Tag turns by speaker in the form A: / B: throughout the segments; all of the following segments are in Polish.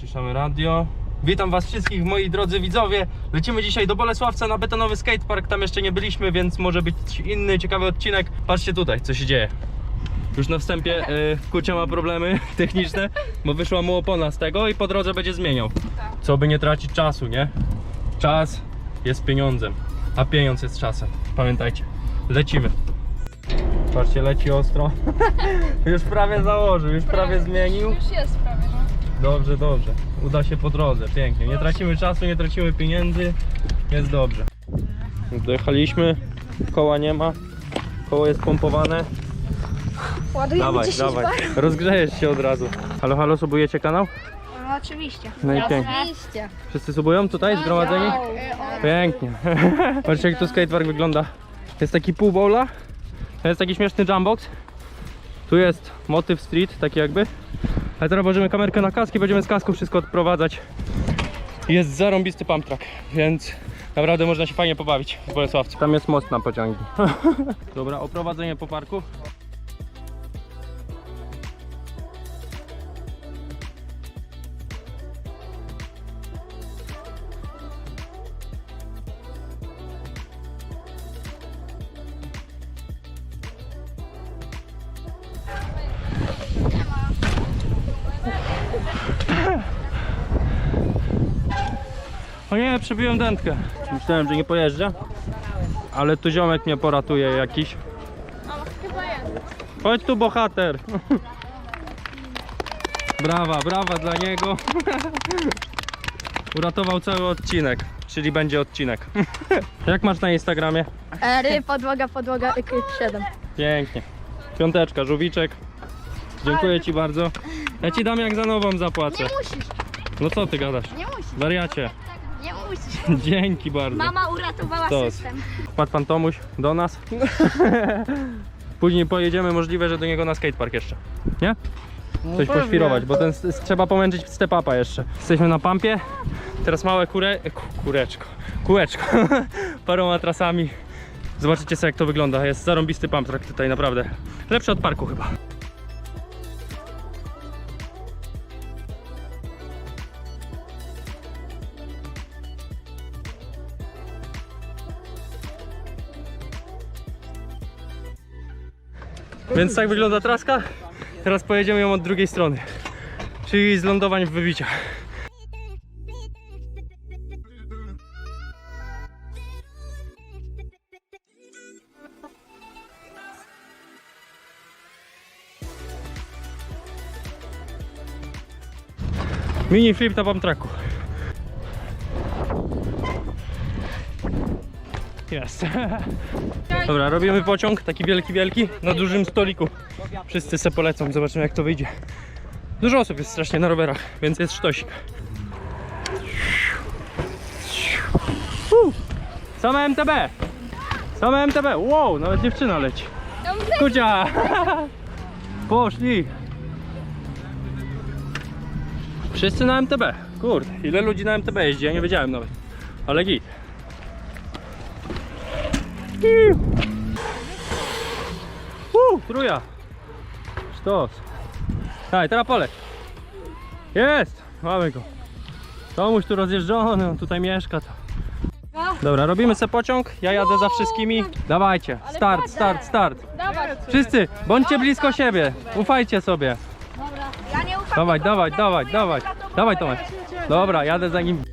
A: Ściszamy radio. Witam was wszystkich moi drodzy widzowie. Lecimy dzisiaj do Bolesławca na betonowy skatepark. Tam jeszcze nie byliśmy, więc może być inny ciekawy odcinek. Patrzcie tutaj, co się dzieje. Już na wstępie y, Kucia ma problemy techniczne, bo wyszła mu opona z tego i po drodze będzie zmieniał. Co by nie tracić czasu, nie? Czas jest pieniądzem, a pieniądz jest czasem. Pamiętajcie. Lecimy. Patrzcie, leci ostro. już prawie założył, już prawie zmienił.
B: Już jest prawie.
A: Dobrze, dobrze. Uda się po drodze, pięknie. Nie tracimy czasu, nie tracimy pieniędzy. Jest dobrze. Dojechaliśmy, koła nie ma. Koło jest pompowane.
B: Ładujemy
A: Dawaj,
B: 10
A: dawaj.
B: bar.
A: Rozgrzejesz się od razu. Halo, halo, subujecie kanał?
B: No oczywiście.
A: No i pięknie.
B: Oczywiście.
A: Wszyscy subują tutaj zgromadzeni? Pięknie. Patrzcie jak tu skatepark wygląda. Jest taki pół bowla. To jest taki śmieszny jumpbox. Tu jest motyw street, taki jakby. Ale teraz włożymy kamerkę na kask i będziemy z kasku wszystko odprowadzać. Jest zarąbisty pump track, więc naprawdę można się fajnie pobawić w Bolesławcu. Tam jest most na pociągi. Dobra, oprowadzenie po parku. O nie, przebiłem dętkę. Myślałem, że nie pojeżdżę. Ale tu ziomek mnie poratuje jakiś. Chodź tu bohater. Brawa, brawa dla niego. Uratował cały odcinek, czyli będzie odcinek. Jak masz na Instagramie?
B: Ery, podłoga, podłoga, 7.
A: Pięknie. Piąteczka, żółwiczek. Dziękuję ci bardzo. Ja ci dam jak za nową zapłacę.
B: musisz,
A: No co ty gadasz?
B: nie musisz,
A: Wariacie.
B: Nie musisz.
A: Dzięki bardzo.
B: Mama uratowała
A: Stos.
B: system.
A: Wpadł pan Tomuś do nas. Później pojedziemy możliwe, że do niego na skatepark jeszcze. Nie? Coś poświrować, bo ten s- trzeba pomęczyć step upa jeszcze. Jesteśmy na pampie. Teraz małe kure... ku- kureczko. Kółeczko. Paroma trasami. Zobaczycie sobie jak to wygląda. Jest zarąbisty pump track tutaj naprawdę. Lepszy od parku chyba. Więc tak wygląda traska. Teraz pojedziemy ją od drugiej strony. Czyli z lądowań w wybiciach. Mini flip na pump tracku. Jest. Dobra, robimy pociąg, taki wielki, wielki, na dużym stoliku. Wszyscy se polecą, zobaczymy jak to wyjdzie. Dużo osób jest strasznie na rowerach, więc jest sztosik. Uh, Same MTB! Same MTB! Wow, nawet dziewczyna leci. Kucia! Poszli! Wszyscy na MTB. Kurde, ile ludzi na MTB jeździ, ja nie wiedziałem nawet. Ale git. Uuu, truja. Sztos. Daj, teraz poleć. Jest! Mamy go. Tomuś tu rozjeżdżony, on tutaj mieszka. To. Dobra, robimy se pociąg, ja jadę za wszystkimi. Dawajcie, start, start, start.
B: Dawaj.
A: Wszyscy, bądźcie blisko siebie, ufajcie sobie.
B: Ja nie ufam.
A: Dawaj, dawaj, dawaj, dawaj. Dawaj Tomek. Dobra, jadę za nim.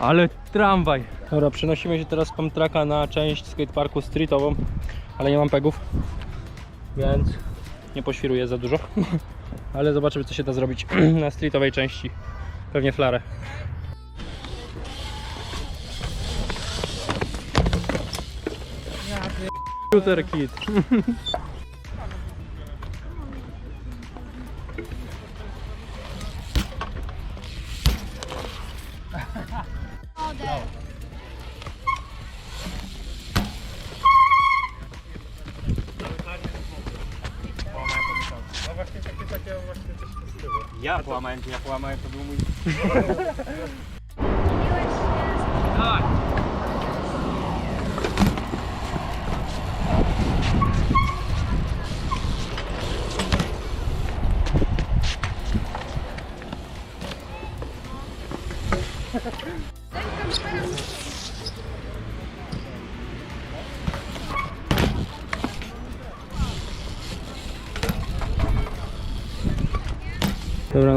A: Ale tramwaj. Dobra, przenosimy się teraz z Pamtraka na część skateparku streetową, ale nie mam pegów, więc nie poświruję za dużo. Ale zobaczymy co się da zrobić na streetowej części. Pewnie flarę. Shooter kit.
C: Ja połamałem, ja połamałem, to był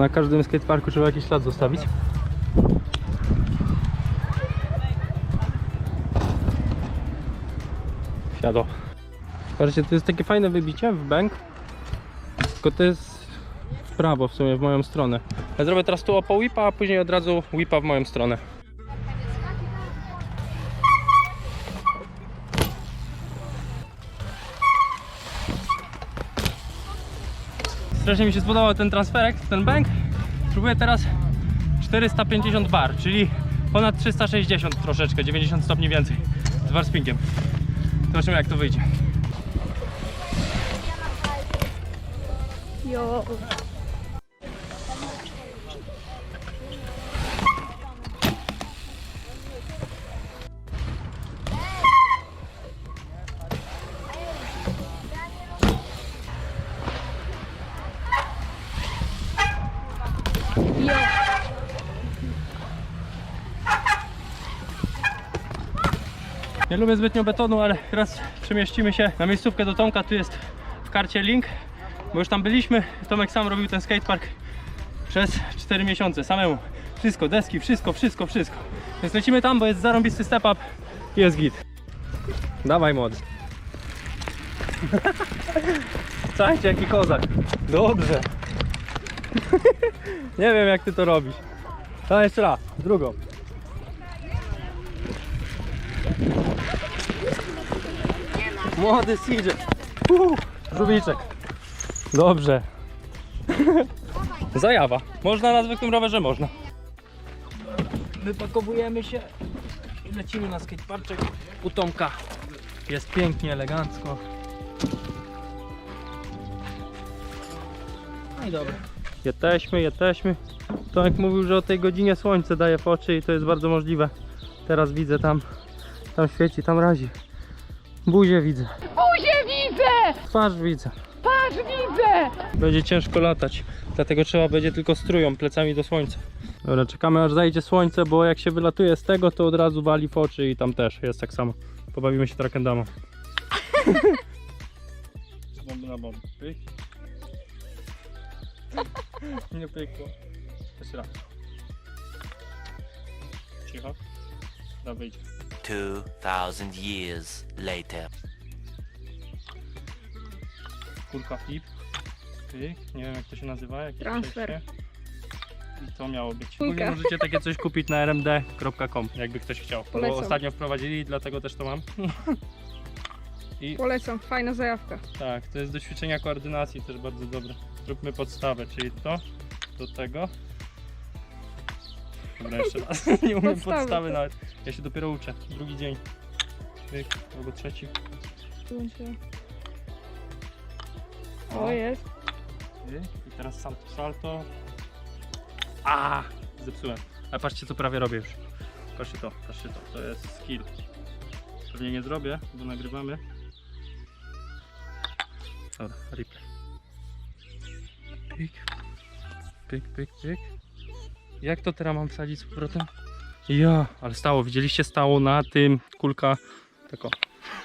A: na każdym skateparku trzeba jakiś ślad zostawić. Siadło. Patrzcie, to jest takie fajne wybicie w bank. Tylko to jest w prawo w sumie, w moją stronę. Ja zrobię teraz tu opo whipa, a później od razu whipa w moją stronę. Strasznie mi się spodobał ten transferek, ten bank. Próbuję teraz 450 bar, czyli ponad 360 troszeczkę, 90 stopni więcej z warspinkiem. Zobaczymy jak to wyjdzie.
B: Jo.
A: Nie lubię zbytnio betonu, ale teraz przemieścimy się na miejscówkę do Tomka. Tu jest w karcie link, bo już tam byliśmy. Tomek sam robił ten skatepark przez 4 miesiące samemu. Wszystko, deski, wszystko, wszystko, wszystko. Więc lecimy tam, bo jest zarąbisty step up i jest git. Dawaj młody. Słuchajcie, jaki kozak. Dobrze. Nie wiem jak ty to robisz. To jeszcze raz, drugą. Młody. Uh, Żółwiczek. Dobrze. Zajawa. Można na zwykłym rowerze, można. Wypakowujemy się i lecimy na skateparczek u Tomka. Jest pięknie, elegancko. No i dobra. Jesteśmy, jesteśmy. Tomek mówił, że o tej godzinie słońce daje w oczy i to jest bardzo możliwe. Teraz widzę tam, tam świeci, tam razi. Buzię widzę.
D: Buzię widzę!
A: Twarz widzę.
D: Patrz, widzę!
A: Będzie ciężko latać, dlatego trzeba będzie tylko stróją, plecami do słońca. Dobra, czekamy aż zajdzie słońce, bo jak się wylatuje z tego, to od razu wali w oczy i tam też jest tak samo. Pobawimy się trakendamą. Bomby na bomby. Pyk. Nie pykło. Jeszcze raz. Cicho. Dobra, wyjdzie.
E: 2,000 years later.
A: Kulka flip. Pyk. Nie wiem jak to się nazywa. jakieś
B: Transfer.
A: przejście. I to miało być.
D: Kulka.
A: Możecie takie coś kupić na rmd.com, jakby ktoś chciał. Bo
D: Polecam.
A: ostatnio wprowadzili, dlatego też to mam. I
D: Polecam, fajna zajawka.
A: tak, to jest do ćwiczenia koordynacji też bardzo dobre. Zróbmy podstawę, czyli to do tego. Dobra, jeszcze raz. Nie umiem
D: Podstawy,
A: podstawy nawet. Ja się dopiero uczę. Drugi dzień. Pyk, albo trzeci.
D: O, jest.
A: I teraz salto, salto. A, zepsułem. Ale patrzcie co prawie robię już. Patrzcie to, patrzcie to. To jest skill. Pewnie nie zrobię, bo nagrywamy. Dobra, replay. Pyk. Pyk, pyk, pyk. Jak to teraz mam wsadzić z powrotem? Ja, ale stało, widzieliście, stało na tym kulka. Tako.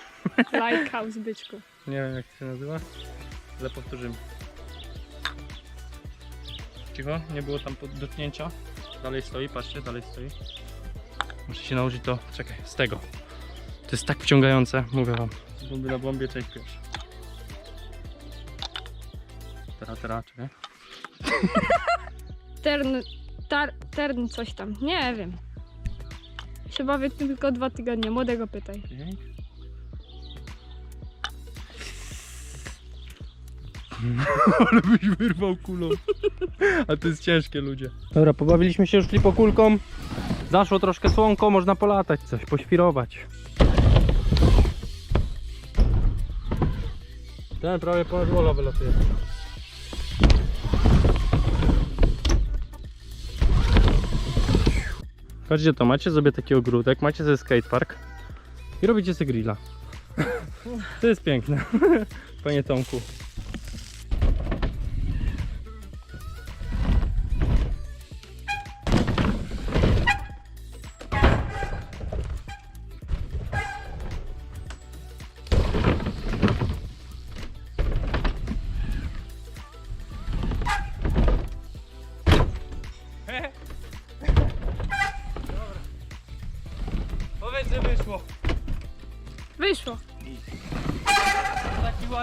D: Lighthouse, byczku.
A: Nie wiem jak to się nazywa, ale powtórzymy. Cicho, nie było tam dotknięcia. Dalej stoi, patrzcie, dalej stoi. Muszę się nauczyć to, czekaj, z tego. To jest tak wciągające, mówię wam. Bomby na bombie, cześć pierwszy. Teraz, teraz, czekaj.
D: Tern, tar, tern coś tam, nie wiem. Się bawię tylko dwa tygodnie, młodego pytaj.
A: Pięć. Ale byś wyrwał kulą. A to jest ciężkie, ludzie. Dobra, pobawiliśmy się już flipokulką. Zaszło troszkę słonko, można polatać coś, poświrować. Ten prawie ponad wola wylatuje. Patrzcie to, macie sobie taki ogródek, macie sobie skatepark i robicie sobie grilla. To jest piękne, panie Tomku.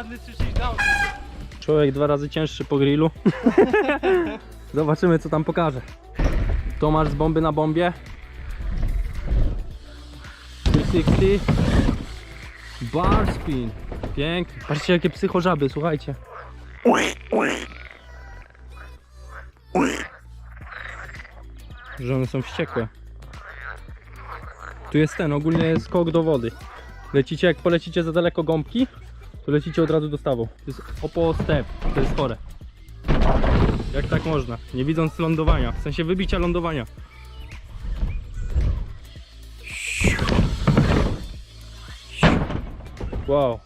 A: Ładny 36 down. Człowiek dwa razy cięższy po grillu. Zobaczymy co tam pokaże. Tomasz z bomby na bombie. 360. Bar spin. Pięknie. Patrzcie jakie psychożaby, słuchajcie. Że one są wściekłe. Tu jest ten, ogólnie skok do wody. Lecicie, jak polecicie za daleko gąbki, to lecicie od razu do stawu. To jest opo step, to jest chore. Jak tak można? Nie widząc lądowania, w sensie wybicia lądowania. Wow.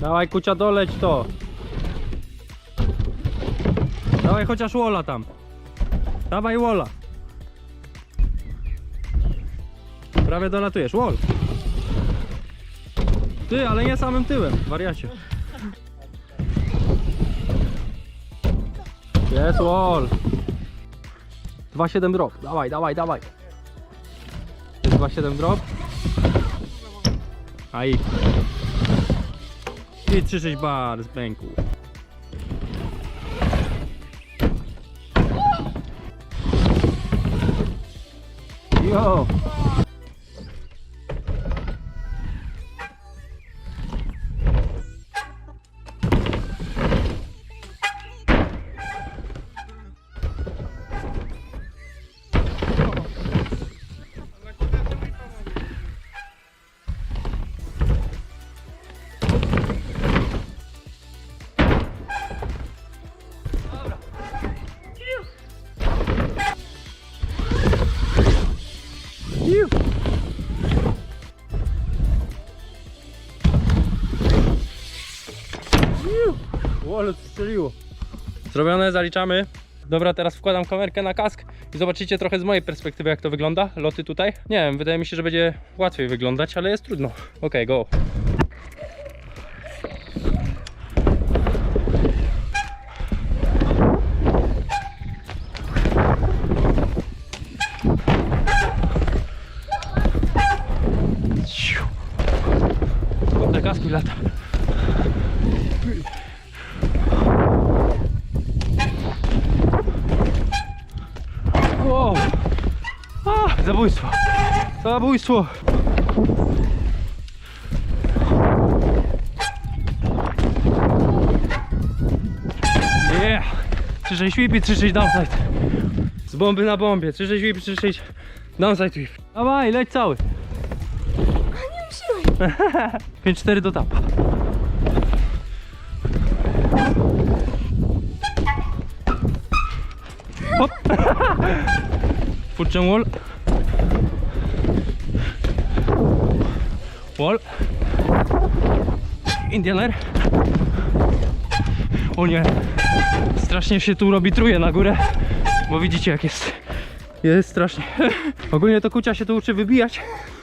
A: Dawaj kucia doleć to. Dawaj chociaż wola tam. Dawaj wola. Prawie dolatujesz. Wall. Ty, ale nie samym tyłem, wariacie. Jest wall. 2,7 drop. Dawaj, dawaj, dawaj. Jest 2,7 drop. A i. I 3,6 bar z bęku. Yo! Zrobione, zaliczamy. Dobra, teraz wkładam kamerkę na kask i zobaczycie trochę z mojej perspektywy jak to wygląda, loty tutaj. Nie wiem, wydaje mi się, że będzie łatwiej wyglądać, ale jest trudno. Ok, go. Te kaski lata. Wow. A, zabójstwo. Zabójstwo. Yeah. 3-6 whipy, 3-6 downside. Z bomby na bombie. 3-6 whipy, 3-6 downside whip. Dawaj, leć cały. 5-4 do tapa. Hop. Fortune wall. Wall. Indianer. O nie. Strasznie się tu robi truje na górę. Bo widzicie jak jest. Jest strasznie. Ogólnie to kucia się tu uczy wybijać.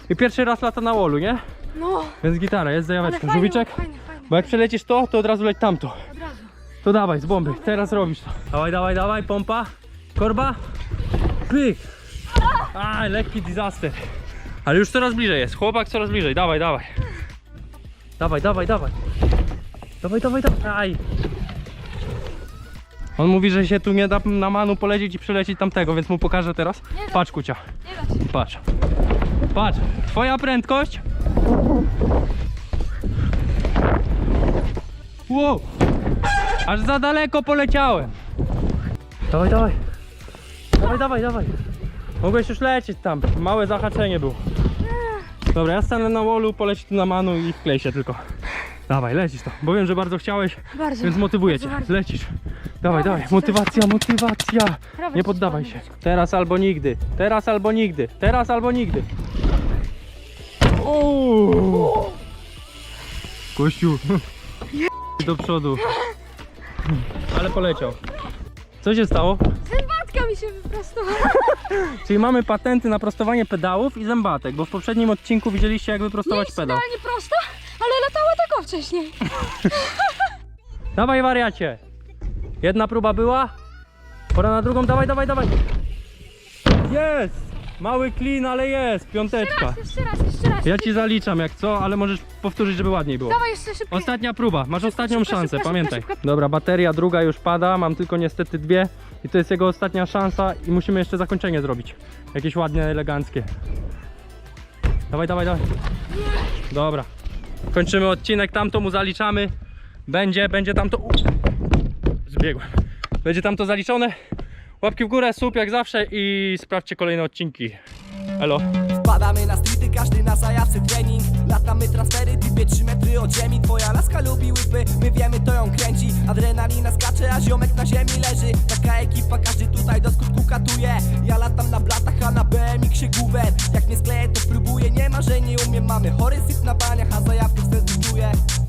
A: I pierwszy raz lata na wallu, nie?
D: No,
A: Więc gitara, jest
D: fajnie,
A: Żółwiczek?
D: fajnie, fajnie.
A: Bo jak przelecisz to, to od razu leć tamto.
D: Od razu.
A: To dawaj, z bomby. Teraz robisz to. Dawaj, dawaj, dawaj, pompa. Korba. Pyk. Aj, lekki disaster. Ale już coraz bliżej jest. Chłopak coraz bliżej. Dawaj, dawaj. Dawaj, dawaj, dawaj. Dawaj, dawaj, dawaj. On mówi, że się tu nie da na manu polecieć i przelecieć tamtego, więc mu pokażę teraz.
D: Nie.
A: Patrz, kucia.
D: Nie.
A: Patrz. Patrz. Twoja prędkość. Wow. Aż za daleko poleciałem. Dawaj, dawaj. Dawaj, dawaj, dawaj. Mogłeś już lecieć tam. Małe zahaczenie było. Dobra, ja stanę na wallu, poleć tu na manu i wklej się tylko. Dawaj, lecisz to. Bo wiem, że bardzo chciałeś,
D: Bardzo.
A: więc motywuję cię.
D: bardzo, bardzo.
A: Lecisz. Dawaj, dawaj, motywacja, motywacja. Nie
D: ci
A: poddawaj się. Teraz albo nigdy. Teraz albo nigdy. Teraz albo nigdy. Uuu. Kościół. Do przodu. Ale poleciał. Co się stało?
D: Mi się wyprostowała.
A: Czyli mamy patenty na prostowanie pedałów i zębatek, bo w poprzednim odcinku widzieliście jak
D: Nie
A: wyprostować
D: jest
A: pedał.
D: idealnie prosta, ale latała tako wcześniej.
A: Dawaj wariacie. Jedna próba była. Pora na drugą, dawaj, dawaj, dawaj. Jest! Mały klin, ale jest, piąteczka.
D: Jeszcze raz, jeszcze raz.
A: Ja ci zaliczam jak co, ale możesz powtórzyć, żeby ładniej było.
D: Dawaj jeszcze szybko.
A: Ostatnia próba, masz ostatnią
D: szybko,
A: szansę,
D: szybko,
A: pamiętaj.
D: szybko, szybko.
A: Dobra, bateria druga już pada, mam tylko niestety dwie i to jest jego ostatnia szansa i musimy jeszcze zakończenie zrobić. Jakieś ładnie, eleganckie. Dawaj, dawaj, dawaj. Dobra. Kończymy odcinek, tamto mu zaliczamy. Będzie, będzie tamto... Zbiegłem. Będzie tamto zaliczone. Łapki w górę, sub jak zawsze i sprawdźcie kolejne odcinki. Elo.
F: Spadamy na streety, każdy na zajawce trening. Latamy transfery, typie 3 metry od ziemi. Twoja laska lubi łypy, my wiemy to ją kręci. Adrenalina skacze, a ziomek na ziemi leży. Taka ekipa, każdy tutaj do skutku katuje. Ja latam na blatach, a na BMX-ie guwer Jak nie skleję to próbuję, nie ma, że nie umiem. Mamy chory syf na baniach, a